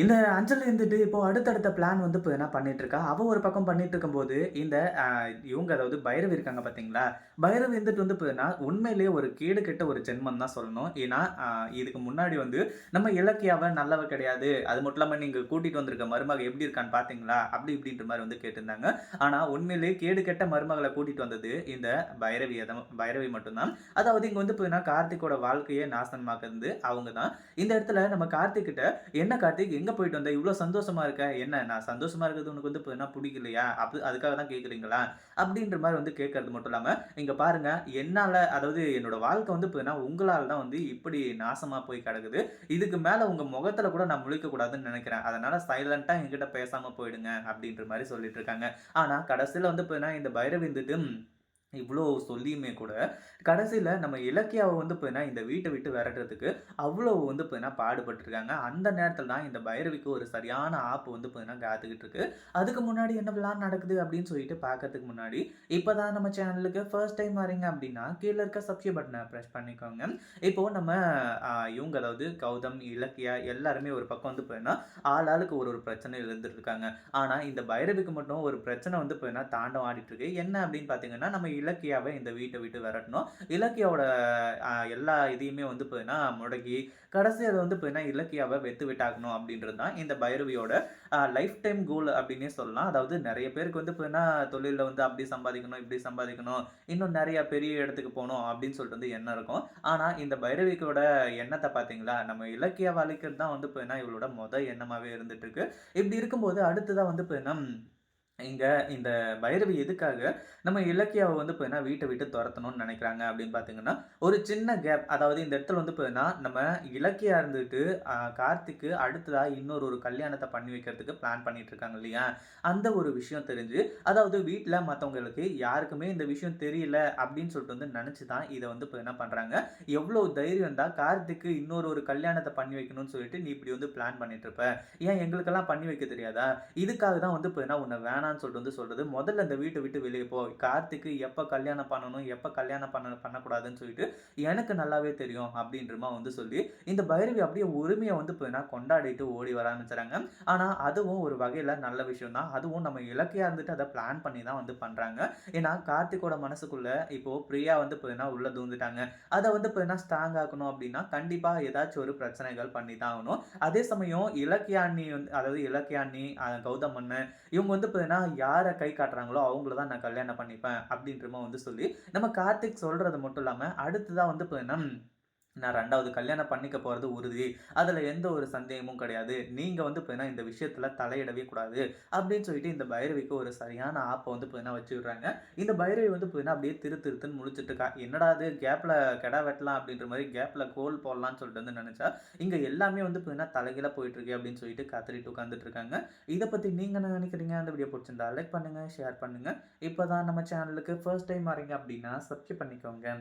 இந்த அஞ்சல் இருந்துட்டு இப்போ அடுத்தடுத்த பிளான் வந்து இப்போ என்ன பண்ணிட்டு இருக்கா அவ ஒரு பக்கம் பண்ணிட்டு இருக்கும்போது இந்த இவங்க அதாவது பைரவி இருக்காங்க பாத்தீங்களா பைரவி இருந்துட்டு வந்து இப்போ உண்மையிலேயே ஒரு கேடு கெட்ட ஒரு ஜென்மம் தான் சொல்லணும். ஏன்னா இதுக்கு முன்னாடி வந்து நம்ம இலக்கியாவை நல்லவ கிடையாது. அது மட்டும் இல்லாமல் நீங்க கூட்டிட்டு வந்திருக்க மருமக எப்படி இருக்கான்னு பாத்தீங்களா அப்படி இப்படின்ற மாதிரி வந்து கேட்டிருந்தாங்க. ஆனா உண்மையிலேயே கேடு கெட்ட மருமகளை கூட்டிட்டு வந்தது இந்த பைரவி தான் பைரவி மட்டும்தான். அதாவது இங்க வந்து இப்போ கார்த்திக்கோட வாழ்க்கையே இருந்து அவங்க தான். இந்த இடத்துல நம்ம கார்த்திக் கிட்ட என்ன கார்த்திக்? எங்கே போயிட்டு வந்த? இவ்வளோ சந்தோஷமாக இருக்க? என்ன நான் சந்தோஷமாக இருக்கிறது உனக்கு வந்து இப்போ என்ன பிடிக்கலையா? அப்படி அதுக்காக தான் கேட்குறீங்களா அப்படின்ற மாதிரி வந்து கேட்கறது மட்டும் இல்லாமல் இங்கே பாருங்கள் என்னால் அதாவது என்னோட வாழ்க்கை வந்து இப்போ உங்களால் தான் வந்து இப்படி நாசமாக போய் கிடக்குது. இதுக்கு மேலே உங்கள் முகத்தில் கூட நான் முழிக்க கூடாதுன்னு நினைக்கிறேன். அதனால் சைலண்ட்டாக என்கிட்ட பேசாமல் போயிடுங்க அப்படின்ற மாதிரி சொல்லிட்டு இருக்காங்க. ஆனால் கடைசியில் வந்து இப்போ இந்த பைரவி வந்துட்டு இவ்வளோ சொல்லியுமே கூட கடைசியில் நம்ம இலக்கியாவை வந்து இப்போ இந்த வீட்டை விட்டு விரட்டுறதுக்கு அவ்வளோ வந்து இப்போ பாடுபட்டிருக்காங்க. அந்த நேரத்தில் தான் இந்த பைரவிக்கு ஒரு சரியான ஆப் வந்து இப்போ காத்துக்கிட்டு இருக்கு. அதுக்கு முன்னாடி என்ன பிளான் நடக்குது அப்படின்னு சொல்லிட்டு பார்க்கறதுக்கு முன்னாடி இப்போ தான் நம்ம சேனலுக்கு ஃபர்ஸ்ட் டைம் வரீங்க அப்படின்னா கீழே இருக்க சப்ஸ்கிரைப் பட்டனை ப்ரெஸ் பண்ணிக்கோங்க. இப்போ நம்ம இவங்க அதாவது கௌதம் இலக்கியா எல்லாருமே ஒரு பக்கம் வந்து போயினா ஆள் ஆளுக்கு ஒரு ஒரு பிரச்சனை இருந்துட்டு இருக்காங்க. ஆனால் இந்த பைரவிக்கு மட்டும் ஒரு பிரச்சனை வந்து இப்போ தாண்டம் ஆடிட்டு இருக்கு. என்ன அப்படின்னு பார்த்தீங்கன்னா நம்ம இலக்கியாவை இந்த வீட்டை விட்டு விரட்டணும். இலக்கியாவோட எல்லா இதையுமே வந்து இப்போ முடக்கி கடைசி அதை வந்து இப்போ இலக்கியாவை வெத்து விட்டாக்கணும் அப்படின்றது தான் இந்த பைரவியோட லைஃப் டைம் கோல் அப்படின்னே சொல்லலாம். அதாவது நிறைய பேருக்கு வந்து இப்போ தொழிலில் வந்து அப்படி சம்பாதிக்கணும் இப்படி சம்பாதிக்கணும் இன்னும் நிறைய பெரிய இடத்துக்கு போகணும் அப்படின்னு சொல்லிட்டு வந்து எண்ணம் இருக்கும். ஆனால் இந்த பைரவிக்கோட எண்ணத்தை பார்த்தீங்களா நம்ம இலக்கிய அழிக்கிறது தான் வந்து இப்போ இவளோட மொதல் எண்ணமாகவே இருந்துட்டு இருக்கு. இப்படி இருக்கும்போது அடுத்ததான் வந்து இப்போ என்ன இங்கே இந்த பைரவி எதுக்காக நம்ம இலக்கியாவை வந்து இப்போ என்ன வீட்டை விட்டு துரத்தணும்னு நினைக்கிறாங்க அப்படின்னு பார்த்தீங்கன்னா ஒரு சின்ன கேப் அதாவது இந்த இடத்துல வந்து இப்போ என்ன நம்ம இலக்கியா இருந்துட்டு கார்த்திக்கு அடுத்ததாக இன்னொரு ஒரு கல்யாணத்தை பண்ணி வைக்கிறதுக்கு பிளான் பண்ணிட்டு இருக்காங்க இல்லையா? அந்த ஒரு விஷயம் தெரிஞ்சு அதாவது வீட்டில் மற்றவங்களுக்கு யாருக்குமே இந்த விஷயம் தெரியல அப்படின்னு சொல்லிட்டு வந்து நினச்சி தான் இதை வந்து இப்போ என்ன பண்ணுறாங்க எவ்வளோ தைரியம் தான் கார்த்திக்கு இன்னொரு ஒரு கல்யாணத்தை பண்ணி வைக்கணும்னு சொல்லிட்டு நீ இப்படி வந்து பிளான் பண்ணிட்டு இருப்ப. ஏன் எங்களுக்கெல்லாம் பண்ணி வைக்க தெரியாதா? இதுக்காக தான் வந்து இப்போ என்ன உன்னை வேணான்னு சொல்லிட்டு வந்து சொல்றது. முதல்ல இந்த வீட்டை விட்டு வெளியே போ. கார்த்திக்கு எப்போ கல்யாணம் பண்ணணும் எப்போ கல்யாணம் பண்ண பண்ணக்கூடாதுன்னு சொல்லிட்டு எனக்கு நல்லாவே தெரியும் அப்படின்றமா வந்து சொல்லி இந்த பைரவி அப்படியே உரிமையை வந்து இப்போ என்ன கொண்டாடிட்டு ஓடி வர ஆரம்பிச்சுறாங்க ஆனால் அதுவும் ஒரு வகையில் நல்ல விஷயம் தான். அதுவும் நம்ம இலக்கையாக இருந்துட்டு அதை பிளான் பண்ணி தான் வந்து பண்ணுறாங்க ஏன்னா கார்த்திக்கோட மனசுக்குள்ளே இப்போ பிரியா வந்து இப்போ என்ன தூந்துட்டாங்க அதை வந்து இப்போ என்ன ஸ்ட்ராங் ஆக்கணும் அப்படின்னா கண்டிப்பாக ஏதாச்சும் ஒரு பிரச்சனைகள் பண்ணி தான் ஆகணும். அதே சமயம் இலக்கியாண்ணி வந்து அதாவது இலக்கியாண்ணி கௌதம் அண்ணன் இவங்க வந்து ஏன்னா யாரை கை காட்டுறாங்களோ அவங்கள தான் நான் கல்யாணம் பண்ணிப்பேன் அப்படின்றமா வந்து சொல்லி நம்ம கார்த்திக் சொல்கிறது மட்டும் இல்லாமல் அடுத்ததாக வந்து இப்போ என்ன நான் ரெண்டாவது கல்யாணம் பண்ணிக்க போகிறது உறுதி. அதில் எந்த ஒரு சந்தேகமும் கிடையாது. நீங்கள் வந்து இப்போ இந்த விஷயத்தில் தலையிடவே கூடாது அப்படின்னு சொல்லிட்டு இந்த பைரவிக்கு ஒரு சரியான ஆப்பை வந்து இப்போ வச்சு விடுறாங்க இந்த பைரவி வந்து இப்போ அப்படியே திரு திருத்துன்னு முழிச்சிட்டு இருக்கா. என்னடா அது கேப்பில் கெடா வெட்டலாம் அப்படின்ற மாதிரி கேப்பில் கோல் போடலாம்னு சொல்லிட்டு வந்து நினச்சா இங்கே எல்லாமே வந்து பார்த்தீங்கன்னா என்ன தலைகீழாக அப்படின்னு சொல்லிட்டு கத்திரிட்டு உட்காந்துட்டு இருக்காங்க. இதை பற்றி நீங்கள் என்ன நினைக்கிறீங்க? அந்த வீடியோ பிடிச்சிருந்தா லைக் பண்ணுங்கள் ஷேர் பண்ணுங்கள் இப்போ தான் நம்ம சேனலுக்கு ஃபர்ஸ்ட் டைம் வரீங்க அப்படின்னா சப்ஸ்கிரைப் பண்ணிக்கோங்க.